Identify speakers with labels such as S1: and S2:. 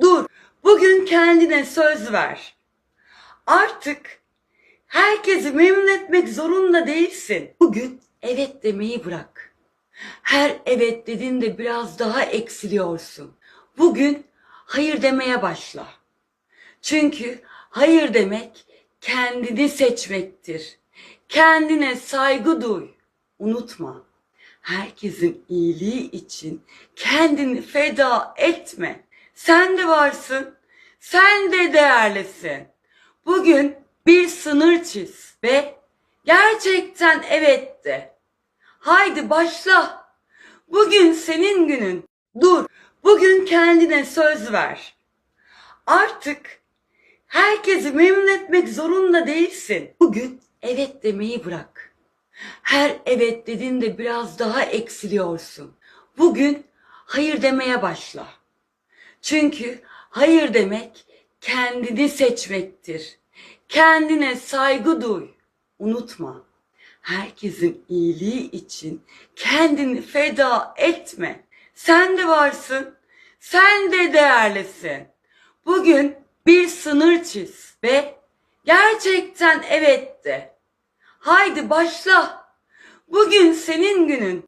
S1: Dur. Bugün kendine söz ver. Artık herkesi memnun etmek zorunda değilsin. Bugün evet demeyi bırak. Her evet dediğinde biraz daha eksiliyorsun. Bugün hayır demeye başla. Çünkü hayır demek kendini seçmektir. Kendine saygı duy. Unutma. Herkesin iyiliği için kendini feda etme. Sen de varsın. Sen de değerlisin. Bugün bir sınır çiz ve gerçekten evet de. Haydi başla. Bugün senin günün. Dur. Bugün kendine söz ver. Artık herkesi memnun etmek zorunda değilsin. Bugün evet demeyi bırak. Her evet dediğinde biraz daha eksiliyorsun. Bugün hayır demeye başla. Çünkü hayır demek kendini seçmektir. Kendine saygı duy. Unutma. Herkesin iyiliği için kendini feda etme. Sen de varsın. Sen de değerlisin. Bugün bir sınır çiz ve gerçekten evet de. Haydi başla. Bugün senin günün.